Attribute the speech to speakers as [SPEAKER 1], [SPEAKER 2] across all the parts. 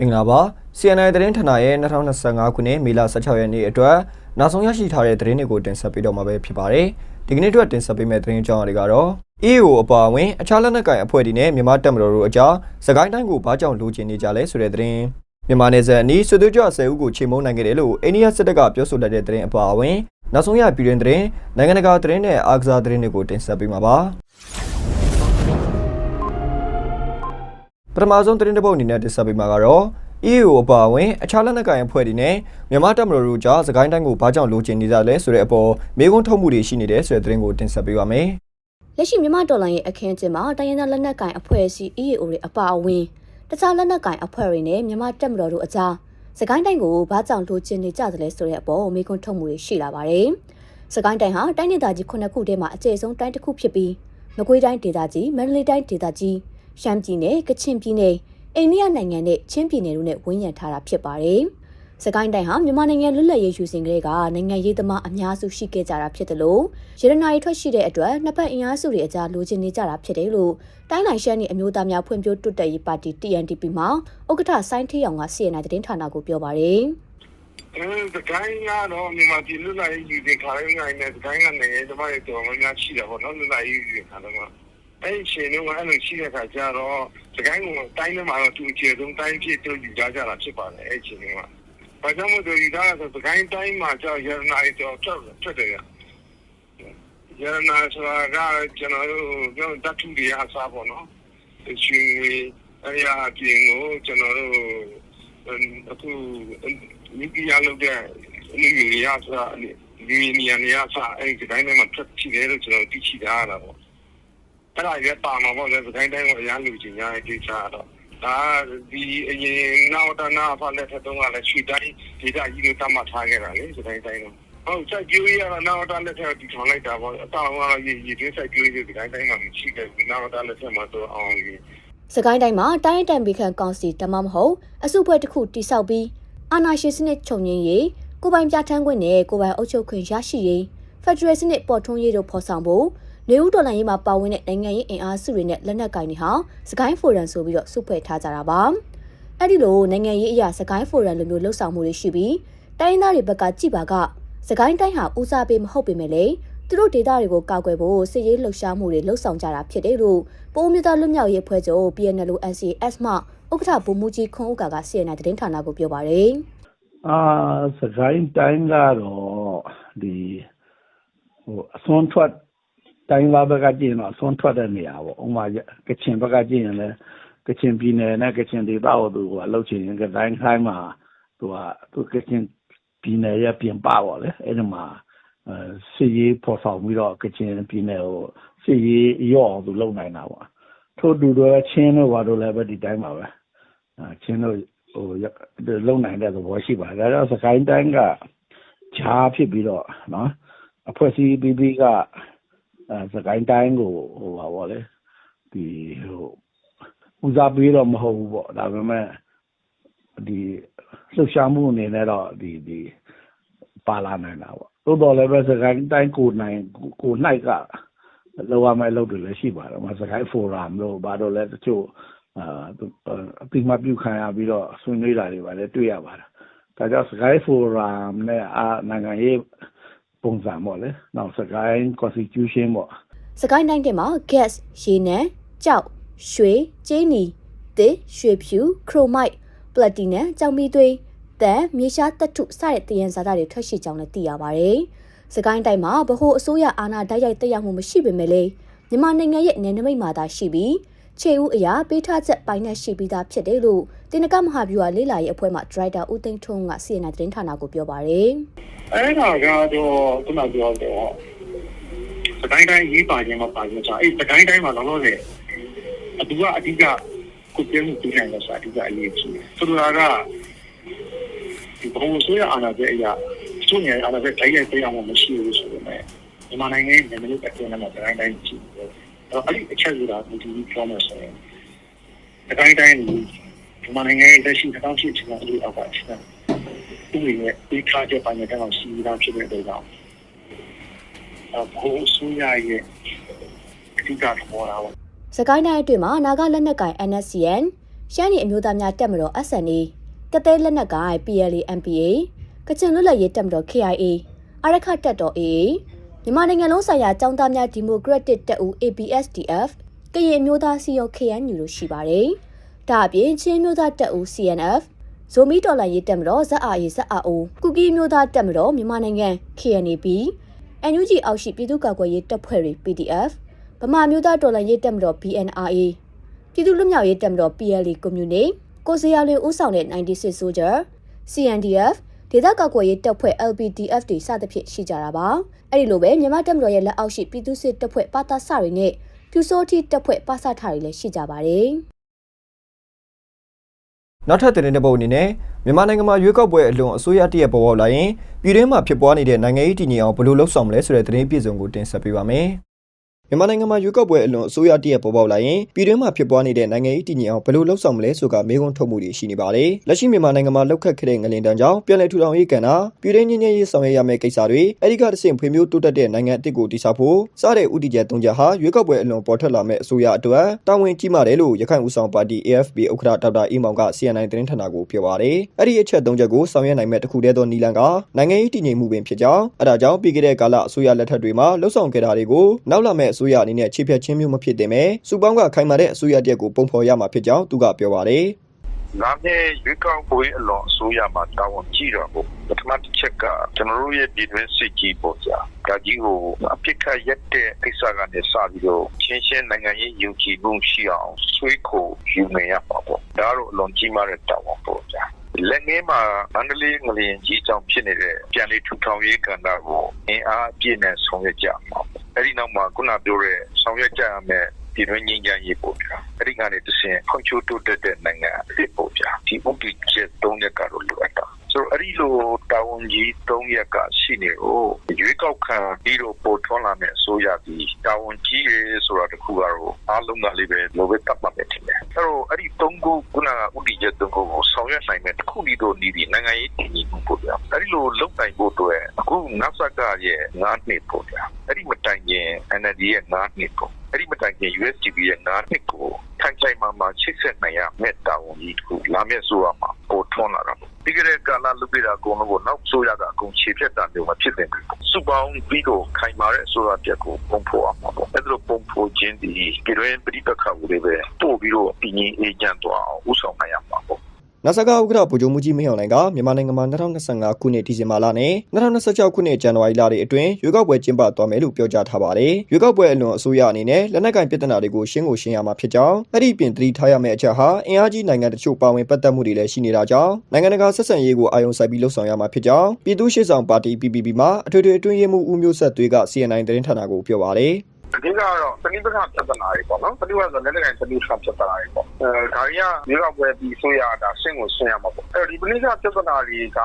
[SPEAKER 1] မင်္ဂလာပါ CNI သတင်းဌာနရဲ့2025ခုနှစ်မေလ16ရက်နေ့အတွက်နောက်ဆုံးရရှိထားတဲ့သတင်းတွေကိုတင်ဆက်ပေးတော့မှာပဲဖြစ်ပါတယ်ဒီကနေ့အတွက်တင်ဆက်ပေးမယ့်သတင်းအကြောင်းအရာတွေကတော့ EAO အပါအဝင်အခြားလက်နက်ကိုင်အဖွဲ့တွေနဲ့မြန်မာတပ်မတော်တို့အကြားစကိုင်းတိုင်းကိုဘာကြောင့်လိုချင်နေကြလဲဆိုတဲ့သတင်းမြန်မာနယ်စပ်အနီးဆွေသွေးကြွဆယ်ဦးကိုချိန်မုံနိုင်ခဲ့တယ်လို့အိန္ဒိယစစ်တပ်ကပြောဆိုလိုက်တဲ့သတင်းအပါအဝင်နောက်ဆုံးရပြည်တွင်သတင်းနိုင်ငံတကာသတင်းနဲ့အားကစားသတင်းတွေကိုတင်ဆက်ပေးမှာပါ ပထမဆုံးသတင်းတစ်ပုဒ်အနေနဲ့တင်ဆက်ပေးမှာကတော့ EAO အပါအဝင်အခြားလက်နက်ကိုင်အဖွဲ့တွေနဲ့မြန်မာတပ်မတော်တို့ကြားစကိုင်းတိုင်းကိုဘာကြောင့်လိုချင်နေကြလဲဆိုတဲ့အပေါ်မေးခွန်းထုတ်မှုတွေရှိနေတဲ့ဆိုတဲ့သတင်းကိုတင်ဆက်ပေးပါမယ်။
[SPEAKER 2] လက်ရှိမြန်မာဒေါ်လာရဲ့အခင်းအကျင်းမှာတိုင်းရင်းသားလက်နက်ကိုင်အဖွဲ့အစည်း EAO တွေအပါအဝင်တခြားလက်နက်ကိုင်အဖွဲ့တွေနဲ့မြန်မာတပ်မတော်တို့အကြားစကိုင်းတိုင်းကိုဘာကြောင့်လိုချင်နေကြသလဲဆိုတဲ့အပေါ်မေးခွန်းထုတ်မှုတွေရှိလာပါတယ်။စကိုင်းတိုင်းဟာတိုင်းဒေသကြီးခုနှစ်ခုထဲမှာအကျယ်ဆုံးတိုင်းတစ်ခုဖြစ်ပြီးမကွေးတိုင်းဒေသကြီးမန္တလေးတိုင်းဒေသကြီး ရှမ်းပြည်နယ်ကချင်ပြည်နယ်အိန္ဒိယနိုင်ငံနဲ့ချင်းပြည်နယ်တို့နဲ့ဝန်းရံထားတာဖြစ်ပါတယ်။စကိုင်းတိုင်းဟာမြန်မာနိုင်ငံလွတ်လပ်ရေးယူစဉ်ကလေးကနိုင်ငံရေးသမားအများစုရှိခဲ့ကြတာဖြစ်တယ်လို့ရတနာရီထွက်ရှိတဲ့အတွက်နှစ်ဖက်အင်အားစုတွေအကြားလိုချင်နေကြတာဖြစ်တယ်လို့တိုင်းနိုင်ရှမ်းပြည်အမျိုးသားများဖွံ့ဖြိုးတိုးတက်ရေးပါတီ TNDP မှဥက္ကဋ္ဌဆိုင်းထေးအောင်က CNN သတင်းဌာနကိုပြောပါတယ်
[SPEAKER 3] အဲစကိုင်းကတော့မြန်မာပြည်လူလာရေးယူတဲ့ခါရင်းနိုင်တဲ့စကိုင်းကနိုင်ငံသမားတွေတော်တော်များများရှိတာပေါ့နော်လူလာရေးယူတဲ့ခါတော့ အဲ့ဒီရှင်တော့အဲ့လိုရှိတဲ့ခါကျတော့စကိုင်းကတိုင်းထဲမှာတော့သူအခြေဆုံးတိုင်းဖြစ်သူယူကြကြတာဖြစ်ပါတယ်အဲ့ဒီရှင်က။ဘာကြောင့်မို့သူယူတာလဲဆိုစကိုင်းတိုင်းမှာကျရနာရီတော့ထွက်ထွက်တယ်ရနာဆိုတာကကျွန်တော်တို့ပြောတတ်ထူတွေအစားပေါ့နော်။ရှင်အရာပြင်ကိုကျွန်တော်တို့အခုမိကြီးရလို့တဲ့လူကြီးရဆိုတာဒီနေရာနေရာစားအဲ့ဒီတိုင်းမှာထွက်ချတယ်လို့ကျွန်တော်သိချတာရတာပေါ့ အဲ့ဒါလည်းပါမှာပေါ့လေဒီတိုင်းတိုင်းကိုအရန်လူကြီးများကိစ္စတော့ဒါဒီအရင်နောက်တနာဖလက်ထက်တုန်းကလည်းရွှေတိုင်းဒေသကြီးကိုတတ်မှတ်ထားခဲ့တာလေဒီတိုင်းတိုင်းတော့ဟုတ်စိုက်ပျိုးရတော့နောက်တလက်ထက်ဒီထောင်လိုက်တာပေါ့အတောင်ကတော့ရည်ရည်တင်းစိုက်ပျိုးရဒီတိုင်းတိုင်းမှာမရှိခဲ့ဘူးနောက်တလက်ထက်မှာတော့အောင်ကြီး။
[SPEAKER 2] စကိုင်းတိုင်းမှာတိုင်းတန်ပီခန့်ကောင်စီတမမဟုတ်အစုဖွဲ့တစ်ခုတိစောက်ပြီးအာဏာရှင်စနစ်ချုပ်ငြိမ်းရေးကိုပိုင်ပြဋ္ဌာန်းခွင့်နဲ့ကိုပိုင်အုပ်ချုပ်ခွင့်ရရှိရေးဖက်ဒရယ်စနစ်ပေါ်ထွန်းရေးတို့ဖော်ဆောင်ဖို့ နေဦးတော်လှန်ရေးမှာပါဝင်တဲ့နိုင်ငံရေးအင်အားစုတွေနဲ့လက်နက်ကိုင်တွေဟာစကိုင်းဖိုရမ်ဆိုပြီးတော့စုဖွဲ့ထားကြတာပါ။အဲ့ဒီလိုနိုင်ငံရေးအရာစကိုင်းဖိုရမ်လိုမျိုးလှုပ်ဆောင်မှုတွေရှိပြီးတိုင်းရင်းသားတွေဘက်ကကြည်ပါကစကိုင်းတိုင်းဟာဦးစားပေးမဟုတ်ပေမဲ့လေသူတို့ဒေသတွေကိုကောက်ွယ်ဖို့စစ်ရေးလှုပ်ရှားမှုတွေလှုပ်ဆောင်ကြတာဖြစ်တယ်လို့ပိုးမြသားလွတ်မြောက်ရေးအဖွဲ့ချုပ် PNL NCS မှဥက္ကဋ္ဌဗိုလ်မှူးကြီးခွန်ဥက္ကာက CNN သတင်းဌာနကိုပြောပါရယ်
[SPEAKER 4] အာစကိုင်းတိုင်းကတော့ဒီဟိုအစွန်းထွက် တိုင်းလာဘက်ကကြည့်ရင်တော့အစွန်းထွက်တဲ့နေရာပေါ့ဥပမာကချင်ဘက်ကကြည့်ရင်လည်းကချင်ပြည်နယ်နဲ့ကချင်ဒေသကိုသူကအလုပ်ချင်ရင်ကတိုင်းခိုင်းမှာသူကသူကချင်ပြည်နယ်ရဲ့ပြင်ပပေါ့လေအဲ့ဒီမှာအဲစစ်ရေးဖော်ဆောင်ပြီးတော့ကချင်ပြည်နယ်ကိုစစ်ရေးရော့အောင်သူလုပ်နိုင်တာပေါ့ထို့တူတော့ချင်းတို့ဘာတို့လည်းပဲဒီတိုင်းပါပဲအာချင်းတို့ဟိုလုံနိုင်တဲ့သဘောရှိပါတယ်ဒါကြောင့်စကိုင်းတိုင်းကဂျားဖြစ်ပြီးတော့နော်အဖွဲ့အစည်းပြီးပြီးကအဲ စကိုင်းတိုင်းကိုဟိုပါဗောလေဒီဟိုဦးစားပေးတော့မဟုတ်ဘူးပေါ့ဒါပေမဲ့ဒီလှုပ်ရှားမှုအနေနဲ့တော့ဒီဒီပါလာနိုင်တာပေါ့သို့တော်လည်းပဲစကိုင်းတိုင်းကိုနိုင်ကိုနိုင်ကလောရမယ့်လုပ်တွေလည်းရှိပါတယ်။မစကိုင်းဖိုရမ်လို့ဘာလို့လဲတချို့အာအပိမပြုခံရပြီးတော့ဆွေးနွေးတာတွေပါလည်းတွေ့ရပါတယ်။ဒါကြောင့် Sky Forum နဲ့အာနိုင်ငံရေး ပုံစံပေါ့လေ။နောက် Sky Constitution ပေါ့
[SPEAKER 2] စကိုင်းတိုင်းတင်မှာ gas ရေနံကြောက်ရွှေကြေးနီတစ်ရွှေဖြူခရိုမိုက်ပလက်တီနမ်ကြောင်မီသွေးတန်မြေရှားတက်ထုစတဲ့တယံဇာတာတွေထွက်ရှိကြောင်းလည်းသိရပါဗျ။စကိုင်းတိုင်းမှာဗဟိုအစိုးရအာဏာတိုက်ရိုက်တက်ရောက်မှုမရှိပေမဲ့လည်းမြန်မာနိုင်ငံရဲ့နယ်နိမိတ်မှာသာရှိပြီး ခြေဦးအရာပေးထားချက်ပိုင်းနဲ့ရှိပြီးသားဖြစ်တယ်လို့တင်နကမဟာဗျူဟာလေးလာရေးအဖွဲ့မှဒရိုက်တာဦးသိန်းထွန်းက CNN သတင်းဌာနကိုပြောပါရယ်
[SPEAKER 3] အဲ့ဒါကတော့ခုနပြောတော့စကိုင်းတိုင်းရေးပါခြင်းမပါခြင်းဆိုအဲ့စကိုင်းတိုင်းမှာလောလောဆယ်အတူကအဓိကကုပြမှုပြီးနိုင်လို့ဆိုတာအဓိကအရေးကြီးတယ်ဆိုလိုတာကဒီဘုံဆိုရအာဏာတဲ့အရာသူ့နေအာဏာတဲ့တိုင်းရဲ့တရားမှမရှိဘူးဆိုပေမဲ့မြန်မာနိုင်ငံရဲ့နိုင်ငံရေးအကျဉ်းနဲ့စကိုင်းတိုင်းရှိတယ် အဲ့ဒီအချက်ဆိုတာဒီဒီပြောမယ်ဆိုရင်စကိုင်းတိုင်းမြန်မာနိုင်ငံရဲ့လက်ရှိတောင်းရှိချင်တဲ့အလေးအောက်ကချက်သူ့ရဲ့ဒီခါကျပိုင်းတဲ့ကောင်စီတာဖြစ်တဲ့အတွက်ကြောင့်အဖို့ဆူရရဲ့အဓိကသဘောထားပါ
[SPEAKER 2] စကိုင်းတိုင်းအတွင်းမှာနာဂလက်နက်ကိုင် NSCN ရှမ်းပြည်အမျိုးသားများတက်မတော် SNA ကသဲလက်နက်ကိုင် PLA MPA ကချင်လွတ်လပ်ရေးတက်မတော် KIA အရခတ်တက်တော် AA မြန်မာနိုင်ငံလုံးဆိုင်ရာចောင်းသားများဒီမိုကရက်တစ်တပ်ဦး ABSDF ကရင်အမျိုးသားစီယုံ KNU တို့ရှိပါတယ်။ဒါအပြင်ချင်းအမျိုးသားတပ်ဦး CNF ဇိုမီတော်လိုင်းရေးတက်မတော် ZRA ZRO ကုကီအမျိုးသားတက်မတော်မြန်မာနိုင်ငံ KNAB NUG အောက်ရှိပြည်သူ့ကာကွယ်ရေးတပ်ဖွဲ့တွေ PDF ဗမာမျိုးသားတော်လှန်ရေးတပ်မတော် BNRA ပြည်သူ့လူမျိုးရေးတပ်မတော် PLA Community ကိုစရာလွင်ဦးဆောင်တဲ့96 Soldier CNDF ဒေသကာကွယ်ရေးတပ်ဖွဲ့ LPDF တွေစသဖြင့်ရှိကြတာပါအဲ့ဒီလိုပဲမြန်မာတပ်မတော်ရဲ့လက်အောက်ရှိပြည်သူ့စစ်တပ်ဖွဲ့ပါတာစတွေနဲ့ပြူစောတိတပ်ဖွဲ့ပါစထတွေလည်းရှိကြပါတယ်
[SPEAKER 1] နောက်ထပ်သတင်းတစ်ပုဒ်အနေနဲ့မြန်မာနိုင်ငံမှာရွေးကောက်ပွဲအလွန်အစိုးရတရက်ပေါ်ပေါက်လာရင်ပြည်တွင်းမှာဖြစ်ပွားနေတဲ့နိုင်ငံရေးတည်ငြိမ်အောင်ဘယ်လိုလုပ်ဆောင်မလဲဆိုတဲ့သတင်းပြည့်စုံကိုတင်ဆက်ပေးပါမယ်။ မြန်မာနိုင်ငံမှာရွေးကောက်ပွဲအလွန်အစိုးရတရက်ပေါ်ပေါက်လာရင်ပြည်တွင်းမှာဖြစ်ပွားနေတဲ့နိုင်ငံရေးတည်ငြိမ်အောင်ဘယ်လိုလုပ်ဆောင်မလဲဆိုတာမေးခွန်းထုတ်မှုတွေရှိနေပါတယ်။လက်ရှိမြန်မာနိုင်ငံမှာလောက်ခတ်ခဲ့တဲ့ငလင်တန်းကြောင့်ပြည်내ထူထောင်ရေးကဏ္ဍပြည်တွင်းငင်းငင်းရေးဆောင်ရွက်ရမယ့်ကိစ္စတွေအဲဒီကတဆင့်ဖွံ့ဖြိုးတိုးတက်တဲ့နိုင်ငံအသစ်ကိုတည်ဆောက်ဖို့စတဲ့ဥတီချက်၃ချက်ဟာရွေးကောက်ပွဲအလွန်ပေါ်ထွက်လာမဲ့အစိုးရအတွက်တာဝန်ကြီးမားတယ်လို့ရခိုင်ဦးဆောင်ပါတီ AFP ဥက္ကဋ္ဌဒေါက်တာအေးမောင်က CNN သတင်းဌာနကိုပြောပါတယ်။အဲ့ဒီအချက်၃ချက်ကိုဆောင်ရွက်နိုင်မဲ့တစ်ခုတည်းသောနီလန်ကနိုင်ငံရေးတည်ငြိမ်မှုပင်ဖြစ်ကြောင်းအဲဒါကြောင့်ပြီးခဲ့တဲ့ကာလအစိုးရလက်ထက်တွေမှာလှုပ်ဆောင်ခဲ့တာတွေကိုနောက်လာမဲ့အစိုးရအနေနဲ့ခြေဖြတ်ချင်းမျိုးမဖြစ်တင်ပဲစူပေါင်းကခိုင်မာတဲ့အစိုးရတရက်ကိုပုံဖော်ရမှာဖြစ်ကြောင်းသူကပြောပါတယ်။
[SPEAKER 5] လာမယ့်ရွေးကောက်ပွဲအလွန်အစိုးရမှာတာဝန်ကြီးတော့ဘူးပထမတစ်ချက်ကကျွန်တော်တို့ရဲ့ပြည်တွင်းစစ်ကြီးပေါ့ကြာဒါကြီးကိုအပြစ်ခတ်ရက်တဲ့ကိစ္စကနေစပြီးတော့ချင်းချင်းနိုင်ငံရေးယုံကြည်မှုရှိအောင်ဆွေးခိုယူနေရပါပေါ့ဒါတော့အလွန်ကြီးမားတဲ့တာဝန်ပေါ့ကြာ လက်ငင်းမှာမန္တလေးငလျင်ကြီးကြောင့်ဖြစ်နေတဲ့ပြန်လည်ထူထောင်ရေးကဏ္ဍကိုအင်အားအပြည့်နဲ့ဆောင်ရွက်ကြမှာပေါ့အဲ့ဒီနောက်မှာခုနပြောတဲ့ဆောင်ရွက်ကြရမယ့်ပြည်တွင်းငြိမ်းချမ်းရေးပေါ့ဗျာအဲ့ဒီကနေတစ်ဆင့်ဖွံ့ဖြိုးတိုးတက်တဲ့နိုင်ငံအဖြစ်ပေါ့ဗျာဒီဥပဒေချက်၃ရက်ကတော့လိုအပ်တာဆိုတော့အဲ့ဒီလိုတာဝန်ကြီး၃ရက်ကရှိနေကိုရွေးကောက်ခံပြီးတော့ပေါ်ထွန်းလာမယ့်အစိုးရဒီတာဝန်ကြီးရဲဆိုတာတခုကတော့အားလုံးကလေးပဲလိုပဲတတ်မှတ်မယ်ထင်တယ်အဲ့တော့အဲ့ဒီ၃ခုခုနကဥပဒေချက်၃ခုကိုဆောင်ရွက်နိုင်မယ့်တစ်ခုဒီတော့ဒီဒီ နိုင်ငံရေးတည်ငြိမ်မှုပေါ့ဗျာအဲ့ဒီလိုလုပ်နိုင်ဖို့အတွက်အခုနတ်ဆက်ကရဲ့၅နှစ်ပေါ့ဗျာအဲ့ဒီမတိုင်ခင် NLD ရဲ့၅နှစ်ပေါ့အဲ့ဒီမတိုင်ခင် USDP ရဲ့၅နှစ်ကိုထိုင်ချိုင်မှာမှာချိတ်ဆက်နိုင်ရမယ့်တာဝန်ကြီးတစ်ခုလာမယ့်ဆိုရမှာပေါ်ထွန်းလာတာပေါ့ဒီကနေ့ကာလလုပြတာအကုန်လုံးကိုနောက်ဆိုရတာအကုန်ခြေဖြတ်တာမျိုးမဖြစ်သင့်ဘူးစုပေါင်းပြီးတော့ခိုင်မာတဲ့ဆိုရပြက်ကိုပုံဖော်အောင်ပေါ့အဲ့ဒါလိုပုံဖော်ခြင်းဒီပြည်တွင်းပြည်ပခါဦးတွေပဲပို့ပြီးတော့ပြည်ငင်းအေဂျင့်သွားအောင်ဥဆောင်နိုင်ရမှာပေါ့
[SPEAKER 1] နာဆာကဥက္ကဋ္ဌဗိုလ်ချုပ်မှုကြီးမင်းအောင်လှိုင်ကမြန်မာနိုင်ငံမှာ2025ခုနှစ်ဒီဇင်ဘာလနဲ့2026ခုနှစ်ဇန်နဝါရီလတွေအတွင်းရွေးကောက်ပွဲကျင်းပသွားမယ်လို့ပြောကြားထားပါတယ်။ရွေးကောက်ပွဲအလွန်အစိုးရအနေနဲ့လက်နက်ကင်ပြည်ထနာတွေကိုရှင်းကိုရှင်းရမှာဖြစ်ကြောင်းအဲ့ဒီပြင်သတိထားရမယ့်အချက်ဟာအင်အားကြီးနိုင်ငံတချို့ပါဝင်ပတ်သက်မှုတွေလည်းရှိနေတာကြောင့်နိုင်ငံတကာဆက်ဆံရေးကိုအာရုံစိုက်ပြီးလှုပ်ဆောင်ရမှာဖြစ်ကြောင်းပြည်သူ့ရှေ့ဆောင်ပါတီ PPP မှာအထွေထွေအတွင်းရေးမှူးဦးမျိုးဆက်သွေးက CNN သတင်းဌာနကိုပြောပါတယ်။
[SPEAKER 5] အဓိကတော့တနည်းပကပြဿနာတွေပေါ့နော်တနည်းကတော့လက်နက်ကိုင်တနည်းကပြဿနာတွေပေါ့အဲဒါကြီးကမြေကပွဲပြီးဆိုရတာရှင်းကိုရှင်းရမှာပေါ့အဲဒီပဏိကပြဿနာတွေက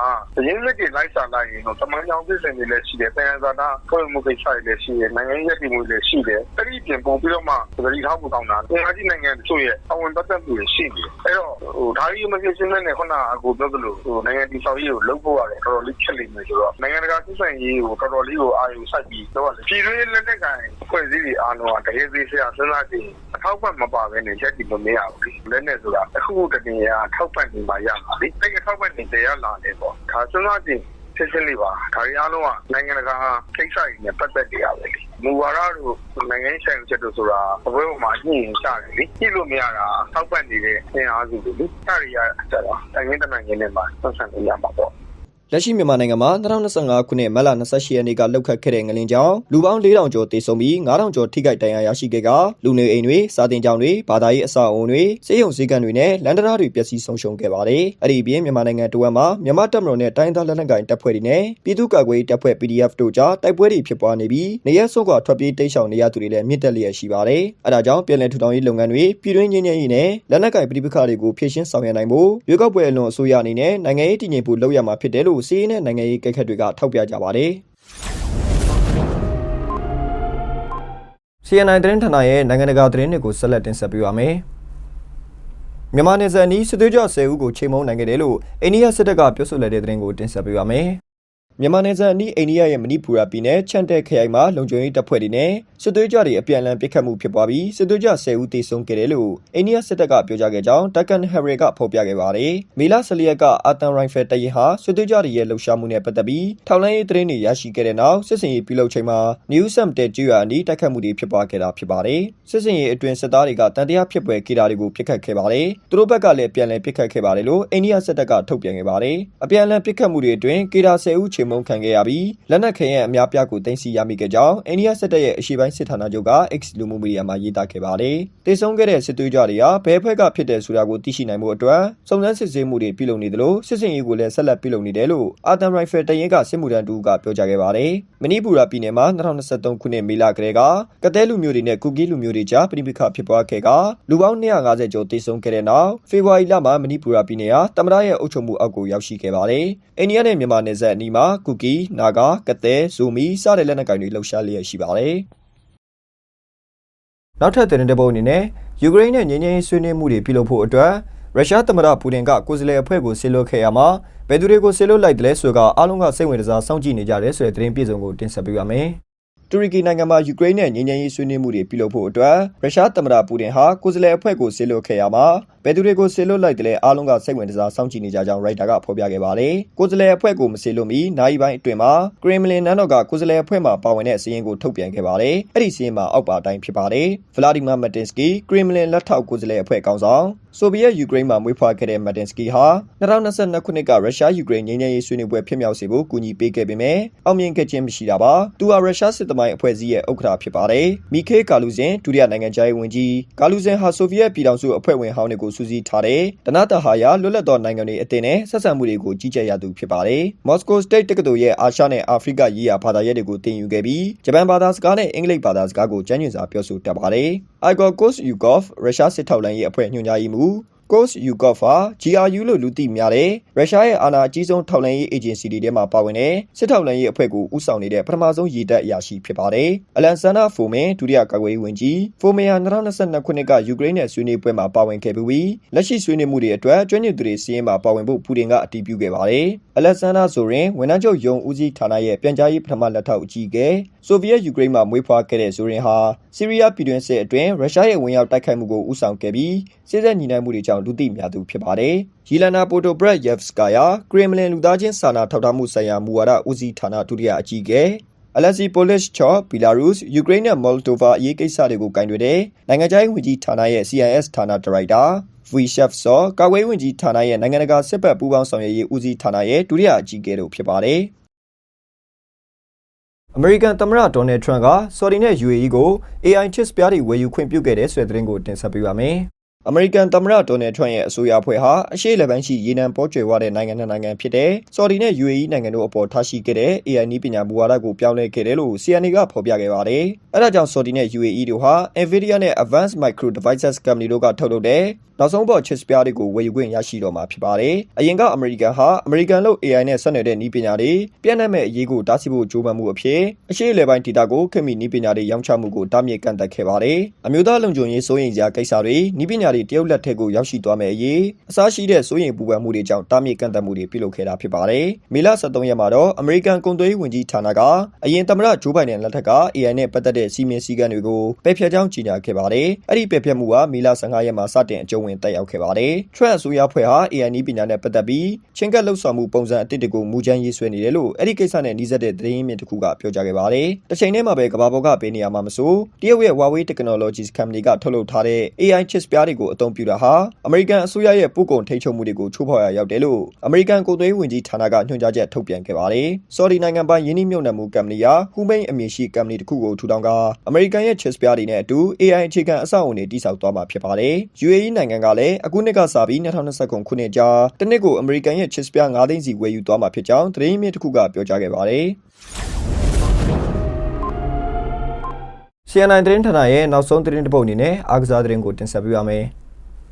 [SPEAKER 5] ရင်းလက်တွေလိုက်စားလိုက်ရင်တော့တမန်ကြောင်ပြည်စင်တွေလည်းရှိတယ်တန်ရဇာတာဖွဲ့မှုကိစ္စတွေလည်းရှိတယ်နိုင်ငံရေးပြည်မှုတွေလည်းရှိတယ်အဲ့ဒီပြင်ပုံပြီးတော့မှသတိထားမှုတောင်းတာအင်အားကြီးနိုင်ငံတချို့ရဲ့အဝင်ပတ်သက်မှုတွေရှိနေတယ်အဲ့တော့ဟိုဒါကြီးမဖြစ်ရှင်းတဲ့ခုနအကိုပြောသလိုဟိုနိုင်ငံတည်ဆောက်ရေးကိုလုပ်ဖို့ရတယ်တော်တော်လေးဖြစ်လိမ့်မယ်ဆိုတော့နိုင်ငံတကာစစ်ဆိုင်ရေးကိုတော်တော်လေးကိုအာရုံစိုက်ပြီးတော့ပြည်တွင်းလက်နက်ကိုင်ဖွဲ့စည်းတွေအားလုံးကတကယ်သေးဆရာစဉ်းစားကြည့်အထောက်ပံ့မပါဘဲနဲ့ရက်တည်မမရဘူးလေလက်နဲ့ဆိုတာအခုတကယ်ရထောက်ပံ့နေမှရမှာလေအဲ့ဒီထောက်ပံ့နေတရားလာတယ်ပေါ့ဒါစဉ်းစားကြည့်ဖြစ်စလေးပါဒါရီအားလုံးကနိုင်ငံတကာကိစ္စတွေနဲ့ပတ်သက်နေရပဲလေမူဝါဒတို့နိုင်ငံဆိုင်ချက်တို့ဆိုတာအပွဲပေါ်မှာညှိရင်ချတယ်လေညှိလို့မရတာထောက်ပံ့နေတဲ့အင်အားစုတွေလေအဲ့ဒီရကြတော့နိုင်ငံတကာနိုင်ငံတွေမှာဆက်ဆံနေရမှာပေါ့
[SPEAKER 1] လက်ရှိမြန်မာနိုင်ငံမှာ2025ခုနှစ်မတ်လ28ရက်နေ့ကလှုပ်ခတ်ခဲ့တဲ့ငလင်ကြောင့်လူပေါင်း4000ကျော်သေဆုံးပြီး9000ကျော်ထိခိုက်ဒဏ်ရာရရှိခဲ့ကလူနေအိမ်တွေစာတင်ကျောင်းတွေဘာသာရေးအဆောက်အအုံတွေစေယုံစည်းကမ်းတွေနဲ့လန်ဒရာတွေပျက်စီးဆုံးရှုံးခဲ့ပါတယ်။အဲ့ဒီအပြင်မြန်မာနိုင်ငံတဝက်မှာမြန်မာတပ်မတော်နဲ့တိုင်းသားလက်နက်ကိုင်တပ်ဖွဲ့တွေနဲ့ပြည်သူ့ကာကွယ်ရေးတပ်ဖွဲ့ PDF တို့ကြားတိုက်ပွဲတွေဖြစ်ပွားနေပြီးနေရက်စွန့်ခွာထွက်ပြေးတိမ်းရှောင်နေရသူတွေလည်းမြင့်တက်လျက်ရှိပါတယ်။အဲဒါကြောင့်ပြည်내ထူထောင်ရေးလုပ်ငန်းတွေပြည်တွင်းငင်းငင်းရေးနဲ့လက်နက်ကိုင်ပြည်ပခါတွေကိုဖြည့်ရှင်းဆောင်ရွက်နိုင်ဖို့ရွေးကောက်ပွဲအလွန်အစိုးရအနေနဲ့နိုင်ငံရေးတည်ငြိမ်ဖို့လုပ်ရမှာဖြစ်တယ်လို့စီးရင်တဲ့နိုင်ငံရေးကိတ်ခတ်တွေကထောက်ပြကြပါတယ်။ CNN သတင်းဌာနရဲ့နိုင်ငံတကာသတင်းတွေကိုဆက်လက်တင်ဆက်ပေးပါမယ်။မြန်မာနယ်စပ်နီးစစ်သွေးကြွ10ဦးကိုချိန်မုံနိုင်ခဲ့တယ်လို့အိန္ဒိယစစ်တပ်ကပြောဆိုလိုက်တဲ့သတင်းကိုတင်ဆက်ပေးပါမယ် မြန်မာနယ်စပ်အနီးအိန္ဒိယရဲ့မဏိပူရပြည်နယ်ချန်တဲခရိုင်မှာလုံခြုံရေးတပ်ဖွဲ့တွေနဲ့စစ်သွေးကြွတွေအပြန်အလှန်ပစ်ခတ်မှုဖြစ်ပွားပြီးစစ်သွေးကြွ10ဦးသေဆုံးခဲ့တယ်လို့အိန္ဒိယစစ်တပ်ကပြောကြားခဲ့ကြောင်းဒက်ကန်ဟယ်ရီကဖော်ပြခဲ့ပါတယ်။မေလ14ရက်ကအာတန်ရိုင်ဖယ်တရင်ဟာစစ်သွေးကြွတွေရဲ့လှုပ်ရှားမှုနဲ့ပတ်သက်ပြီးထောက်လှမ်းရေးသတင်းတွေရရှိခဲ့တဲ့နောက်စစ်စင်ရေးပြုလုပ်ချိန်မှာ New Sam တဲ့ကျွာအနီးတိုက်ခတ်မှုတွေဖြစ်ပွားခဲ့တာဖြစ်ပါတယ်။စစ်စင်ရေးအတွင်းစစ်သားတွေကတန်တရားဖြစ်ပွဲခဲ့တာတွေကိုပစ်ခတ်ခဲ့ပါတယ်။သူတို့ဘက်ကလည်းပြန်လည်ပစ်ခတ်ခဲ့ပါတယ်လို့အိန္ဒိယစစ်တပ်ကထုတ်ပြန်ခဲ့ပါတယ်။အပြန်အလှန်ပစ်ခတ်မှုတွေအတွင်းကေဒါ10ဦးချေမှုန်းခံခဲ့ရပြီးလက်နက်ခဲယံအများပြားကိုတင်စီရမိခဲ့ကြောင်းအိန္ဒိယစစ်တပ်ရဲ့အရှိပိုင်းစစ်ဌာနချုပ်က X လူမှုမီဒီယာမှာရေးသားခဲ့ပါတယ်။တေဆုံးခဲ့တဲ့စစ်သွေးကြွတွေဟာဘယ်ဖွဲ့ကဖြစ်တယ်ဆိုတာကိုသိရှိနိုင်မှုအတွက်စုံစမ်းစစ်ဆေးမှုတွေပြုလုပ်နေသလိုစစ်စင်ရေးကိုလည်းဆက်လက်ပြုလုပ်နေတယ်လို့အာတမ်ရိုင်ဖယ်တရင်ကစစ်မှုထမ်းတူကပြောကြားခဲ့ပါတယ်။မဏိပူရပြည်နယ်မှာ2023ခုနှစ်မေလကတည်းကကတဲလူမျိုးတွေနဲ့ကူကီလူမျိုးတွေကြားပြည်ပခဖြစ်ပွားခဲ့ကလူပေါင်း250ကျော်တေဆုံးခဲ့တဲ့နောက်ဖေဖော်ဝါရီလမှာမဏိပူရပြည်နယ်ဟာတမရရဲ့အုပ်ချုပ်မှုအောက်ကိုရောက်ရှိခဲ့ပါတယ်။အိန္ဒိယနဲ့မြန်မာနယ်စပ်အနီးမှာကူကီ၊နာဂါ၊ကတဲ၊ဇူမီစတဲ့လက်နက်ကိုင်တွေလှုပ်ရှားလျက်ရှိပါတယ်။နောက်ထပ်သတင်းတစ်ပုဒ်အနေနဲ့ယူကရိန်းနဲ့ငြိမ်းချမ်းရေးဆွေးနွေးမှုတွေပြုလုပ်ဖို့အတွက်ရုရှားသမ္မတပူတင်ကကိုယ်စားလှယ်အဖွဲ့ကိုဆေးလွှတ်ခဲ့ရမှာဘယ်သူတွေကိုဆေးလွှတ်လိုက်တယ်လဲဆိုတော့အားလုံးကစိတ်ဝင်စားစောင့်ကြည့်နေကြတယ်ဆိုတဲ့သတင်းပြေဆုံးကိုတင်ဆက်ပေးပါမယ်။ တူရကီနိုင်ငံမှာယူကရိန်းနဲ့ငြိမ်းချမ်းရေးဆွေးနွေးမှုတွေပြုလုပ်ဖို့အတွက်ရုရှားသမ္မတပူတင်ဟာကိုယ်စားလှယ်အဖွဲ့ကိုဆေးလွှတ်ခဲ့ရမှာဘယ်သူတွေကိုဆေးလွှတ်လိုက်တယ်လဲအားလုံးကစိတ်ဝင်စားစောင့်ကြည့်နေကြကြောင်းရိုက်တာကဖော်ပြခဲ့ပါတယ်။ကိုယ်စားလှယ်အဖွဲ့ကိုမဆေးလွှတ်မီနိုင်ပိုင်းအတွင်းမှာကရင်မလင်နန်းတော်ကကိုယ်စားလှယ်အဖွဲ့မှပါဝင်တဲ့စီးရင်ကိုထုတ်ပြန်ခဲ့ပါတယ်။အဲ့ဒီစီးရင်မှာအောက်ပါတိုင်းဖြစ်ပါတယ်။ဗလာဒီမာမတင်စကီကရင်မလင်လက်ထောက်ကိုယ်စားလှယ်အဖွဲ့ကောင်ဆောင် ဆိုဗီယက်ယူကရိန်းမှာမွေးဖွားခဲ့တဲ့မတ်တင်စကီဟာ2022ခုနှစ်ကရုရှားယူကရိန်းငြိမ်းချမ်းရေးဆွေးနွေးပွဲဖြစ်မြောက်စေဖို့ကူညီပေးခဲ့ပေမဲ့အောင်မြင်ခဲ့ခြင်းမရှိတာပါ။သူဟာရုရှားစစ်သမိုင်းအဖွဲ့အစည်းရဲ့ဥက္ကဋ္ဌဖြစ်ပါတယ်။မီခေကာလူဇင်ဒုတိယနိုင်ငံခြားရေးဝန်ကြီးကာလူဇင်ဟာဆိုဗီယက်ပြည်ထောင်စုအဖွဲ့ဝင်ဟောင်းတွေကိုစူးစီးထားတဲ့ဒနတာဟာယာလွတ်လပ်သောနိုင်ငံတွေအသင်းနဲ့ဆက်ဆံမှုတွေကိုကြီးကြပ်ရသူဖြစ်ပါတယ်။မော်စကိုစတိတ်တက္ကသိုလ်ရဲ့အာရှနဲ့အာဖရိကရေးရာဘာသာရပ်တွေကိုသင်ယူခဲ့ပြီးဂျပန်ဘာသာစကားနဲ့အင်္ဂလိပ်ဘာသာစကားကိုကျမ်းကျင်စာပြောဆိုတတ်ပါတယ်။ Igor Kosyukov ရုရှားစစ်ထောက်လှမ်းရေးအဖွဲ့ညွှန်ကြားရေးမှူး Hu Kos Yukov ဟာ GRU လို့လူသိများတဲ့ရုရှားရဲ့အာဏာအကြီးဆုံးထောက်လှမ်းရေးအေဂျင်စီတွေထဲမှာပါဝင်တဲ့စစ်ထောက်လှမ်းရေးအဖွဲ့ကိုဦးဆောင်နေတဲ့ပထမဆုံးရည်တပ်အရာရှိဖြစ်ပါတယ်။အလန်ဆန်နာဖိုမင်ဒုတိယကာကွယ်ရေးဝန်ကြီးဖိုမင်ဟာ2022ခုနှစ်ကယူကရိန်းနဲ့ဆွေးနွေးပွဲမှာပါဝင်ခဲ့ပြီးလက်ရှိဆွေးနွေးမှုတွေအတွက်ကျွမ်းကျင်သူတွေစီးရင်မှာပါဝင်ဖို့ပူတင်ကအတည်ပြုခဲ့ပါတယ်။အလက်ဆန်နာဆိုရင်ဝန်ထမ်းချုပ်ယုံဦးစီးဌာနရဲ့ပြန်ကြားရေးပထမလက်ထောက်အကြီးအကဲဆိုဗီယက်ယူကရိန်းမှာမွေးဖွားခဲ့တဲ့ဆိုရင်ဟာဆီးရီးယားပြည်တွင်းစစ်အတွင်းရုရှားရဲ့ဝင်ရောက်တိုက်ခိုက်မှုကိုဦးဆောင်ခဲ့ပြီးစစ်ဆက်ညီနိုင်မှုတွေကြောင့်လူသိများသူဖြစ်ပါတယ်။ရီလနာပိုတိုဘရက်ယက်စကာယာကရမ်မလင်လူသားချင်းစာနာထောက်ထားမှုဆိုင်ရာမူဝါဒဦးစီးဌာနဒုတိယအကြီးအကဲအလက်စီပိုလစ်ချော့ဘီလာရုစ်ယူကရိန်းနဲ့မော်လ်တိုဗာအရေးကိစ္စတွေကိုကင်တွယ်တဲ့နိုင်ငံခြားရေးဝန်ကြီးဌာနရဲ့ CIS ဌာနဒါရိုက်တာဗီရှက်ဆော့ကာဝေးဝန်ကြီးဌာနရဲ့နိုင်ငံတကာစစ်ဘက်ပူးပေါင်းဆောင်ရွက်ရေးဦးစီးဌာနရဲ့ဒုတိယအကြီးအကဲတို့ဖြစ်ပါတယ်။အမေရိကန်သမ္မတဒေါ်နယ်ထရန့်ကဆော်ဒီနဲ့ UAE ကို AI chips ပြားတွေဝယ်ယူခွင့်ပြုခဲ့တဲ့ဆိုတဲ့သတင်းကိုတင်ဆက်ပေးပါမယ်။ အမေရိကန်သမ္မတဒေါ်နယ်ထရန့်ရဲ့အစိုးရအဖွဲ့ဟာအရှေ့လက်ပိုင်းရှိရေနံပေါ်ကျွယ်ဝတဲ့နိုင်ငံနှစ်နိုင်ငံဖြစ်တဲ့ဆော်ဒီနဲ့ UAE နိုင်ငံတို့အပေါ်ထားရှိခဲ့တဲ့ AI နည်းပညာမူဝါဒကိုပြောင်းလဲခဲ့တယ်လို့ CNN ကဖော်ပြခဲ့ပါတယ်။အဲဒါကြောင့်ဆော်ဒီနဲ့ UAE တို့ဟာ Nvidia နဲ့ Advanced Micro Devices Company တို့ကထုတ်လုပ်တဲ့နောက်ဆုံးပေါ် chips ပြားတွေကိုဝယ်ယူခွင့်ရရှိတော့မှာဖြစ်ပါတယ်။အရင်ကအမေရိကန်ဟာအမေရိကန်လို့ AI နဲ့ဆက်နွယ်တဲ့နည်းပညာတွေပြန့်နှံ့မဲ့အရေးကိုတားဆီးဖို့ကြိုးပမ်းမှုအဖြစ်အရှေ့အလယ်ပိုင်းဒေသကိုခင်မီနည်းပညာတွေရောင်းချမှုကိုတားမြစ်ကန့်သတ်ခဲ့ပါတယ်။အမျိုးသားလုံခြုံရေးစိုးရိမ်စရာကိစ္စတွေနည်းပညာတွေတရုတ်လက်ထက်ကိုရောက်ရှိသွားမယ့်အရေးအစားရှိတဲ့စိုးရိမ်ပူပန်မှုတွေကြောင့်တားမြစ်ကန့်သတ်မှုတွေပြုလုပ်ခဲ့တာဖြစ်ပါတယ်။မေလ23ရက်မှာတော့အမေရိကန်ကုန်သွယ်ရေးဝန်ကြီးဌာနကအရင်သမ္မတဂျိုးဘိုင်ဒန်လက်ထက်က AI နဲ့ပတ်သက်တဲ့စီမင်းစည်းကမ်းတွေကိုပယ်ဖျက်ကြောင်းကြေညာခဲ့ပါတယ်။အဲ့ဒီပယ်ဖျက်မှုကမေလ15ရက်မှာစတင်အကျုံးဝင်တက်ရောက်ခဲ့ပါတယ်။ Trump အစိုးရဖွဲ့ဟာ AI နည်းပညာနဲ့ပတ်သက်ပြီးချင်းကပ်လှုပ်ဆောင်မှုပုံစံအသစ်တွေကိုမူချမ်းရေးဆွဲနေတယ်လို့အဲ့ဒီကိစ္စနဲ့နှီးစပ်တဲ့သတင်းရင်းမြစ်တစ်ခုကပြောကြားခဲ့ပါတယ်။တစ်ချိန်တည်းမှာပဲကမ္ဘာပေါ်ကဘယ်နေရာမှာမဆိုတရုတ်ရဲ့ Huawei Technologies Company ကထုတ်လုပ်ထားတဲ့ AI chips ပြားတွေကိုအသုံးပြုတာဟာအမေရိကန်အစိုးရရဲ့ပို့ကုန်ထိန်းချုပ်မှုတွေကိုချိုးဖောက်ရရောက်တယ်လို့အမေရိကန်ကုန်သွယ်ရေးဝန်ကြီးဌာနကညွှန်ကြားချက်ထုတ်ပြန်ခဲ့ပါတယ်။ဆော်ဒီနိုင်ငံပိုင်ယင်းနှိမ့်မြုပ်နှံမှုကုမ္ပဏီဟာဟူမိန်အမည်ရှိကုမ္ပဏီတစ်ခုကိုထူထောင်ကအမေရိကန်ရဲ့ chips ပြားတွေနဲ့အတူ AI အခြေခံအဆောက်အအုံတွေတည်ဆောက်သွားမှာဖြစ်ပါတယ်။ UAE နိုင်ငံကလည်းအခုနှစ်ကစပြီး2029ခုနှစ်ကြာတနစ်ကိုအမေရိကန်ရဲ့ chips ပြား9သိန်းစီဝယ်ယူသွားမှာဖြစ်ကြောင်းသတင်းမြစ်တစ်ခုကပြောကြားခဲ့ပါတယ်။ CNN သတင်းဌာနရဲ့နောက်ဆုံးသတင်းတစ်ပုဒ်အနေနဲ့အားကစားသတင်းကိုတင်ဆက်ပေးပါမယ်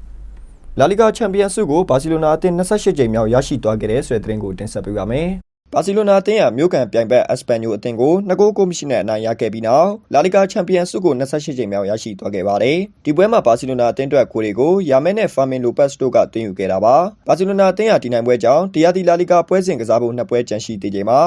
[SPEAKER 1] ။လာလီဂါချန်ပီယံဆုကိုဘာစီလိုနာအသင်း28ကြိမ်မြောက်ရရှိသွားခဲ့တဲ့ဆိုတဲ့သတင်းကိုတင်ဆက်ပေးပါမယ်။ဘာစီလိုနာအသင်းကမြို့ကန်ပြိုင်ဘက်အက်စပန်ညိုအသင်းကိုနှစ်ဂိုးကိုမရှိနဲ့အနိုင်ရခဲ့ပြီးနောက်လာလီဂါချန်ပီယံဆုကို28ကြိမ်မြောက်ရရှိသွားခဲ့ပါတယ်။ဒီပွဲမှာဘာစီလိုနာအသင်းအတွက်ကိုတွေကိုယာမဲနဲ့ဖာမင်လိုပတ်စ်တို့ကသွင်းယူခဲ့တာပါ။ဘာစီလိုနာအသင်းကဒီနိုင်ပွဲကြောင့်တရားတီလာလီဂါပွဲစဉ်ကစားဖို့နှစ်ပွဲကျန်ရှိသေးချိန်မှာ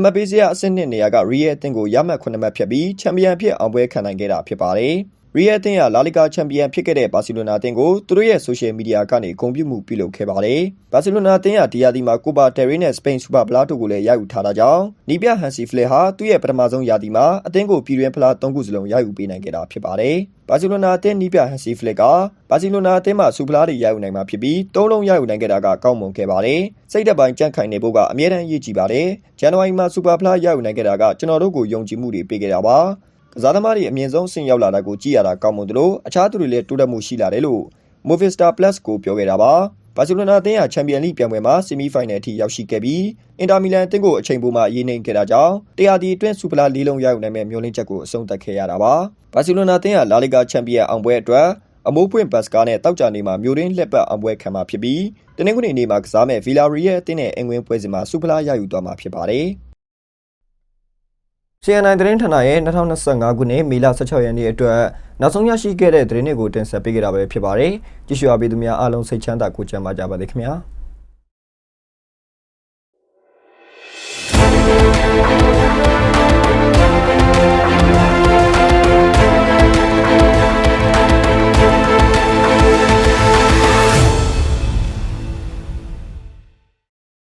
[SPEAKER 1] အမတ်ပေးစရာအဆင့်နှစ်နေရာကရီယယ်အသင်းကိုရမှတ်9မှတ်ဖြတ်ပြီးချန်ပီယံဖြစ်အောင်ပွဲခံနိုင်ခဲ့တာဖြစ်ပါတယ်။ ရီယယ်အသင်းကလာလီဂါချန်ပီယံဖြစ်ခဲ့တဲ့ဘာစီလိုနာအသင်းကိုသူတို့ရဲ့ဆိုရှယ်မီဒီယာကနေဂုဏ်ပြုမှုပြုလုပ်ခဲ့ပါတယ်။ဘာစီလိုနာအသင်းကဒီယာဒီမှာကိုပါတယ်ရီနဲ့စပိန်စူပါဘလာတို့ကိုလည်းရယူထားတာကြောင့်နီးပြဟန်စီဖလက်ဟာသူ့ရဲ့ပထမဆုံးယာဒီမှာအသင်းကိုပြည်တွင်းဖလား၃ခုစလုံးရယူပေးနိုင်ခဲ့တာဖြစ်ပါတယ်။ဘာစီလိုနာအသင်းနီးပြဟန်စီဖလက်ကဘာစီလိုနာအသင်းမှာစူပလာတွေရယူနိုင်မှာဖြစ်ပြီး၃လုံးရယူနိုင်ခဲ့တာကကောင်းမွန်ခဲ့ပါတယ်။စိတ်သက်ပိုင်းကြန့်ခိုင်နေဖို့ကအမြဲတမ်းရည်ကြည်ပါတယ်။ဇန်နဝါရီမှာစူပါဖလားရယူနိုင်ခဲ့တာကကျွန်တော်တို့ကိုယုံကြည်မှုတွေပေးခဲ့တာပါ။ ကစားသမားတွေအမြင့်ဆုံးအဆင့်ရောက်လာတာကိုကြည့်ရတာကောင်းမွန်သလိုအခြားသူတွေလည်းတိုးတက်မှုရှိလာတယ်လို့ Movistar Plus ကိုပြောခဲ့တာပါ။ဘာစီလိုနာအသင်းဟာချန်ပီယံလိပြိုင်ပွဲမှာဆီမီဖိုင်နယ်အထိရောက်ရှိခဲ့ပြီးအင်တာမီလန်အသင်းကိုအချိန်ပိုမှရေးနှိမ်ခဲ့တာကြောင့်တရားဒီအတွင်းစူပလာ၄လုံးရယူနိုင်မဲ့မျှော်လင့်ချက်ကိုအဆုံးသတ်ခဲ့ရတာပါ။ဘာစီလိုနာအသင်းဟာလာလီဂါချန်ပီယံအောင်ပွဲအတွက်အမိုးပွင့်ဘတ်စကားနဲ့တောက်ကြနေမှာမျိုးရင်းလှက်ပတ်အောင်ပွဲခံမှာဖြစ်ပြီးတနင်္ဂနွေနေ့မှာကစားမဲ့ဗီလာရီရဲ့အသင်းနဲ့အင်္ဂွင်းပွဲစဉ်မှာစူပလာရယူသွားမှာဖြစ်ပါတယ်။ CNN သတင်းဌာနရဲ့2025ခုနှစ်မေလ16ရက်နေ့အတွက်နောက်ဆုံးရရှိခဲ့တဲ့သတင်းတွေကိုတင်ဆက်ပေးကြတာပဲဖြစ်ပါတယ်။ကြည့်ရှုအားပေးသူများအားလုံးစိတ်ချမ်းသာကိုကြံပါကြပါစေခင်ဗျာ။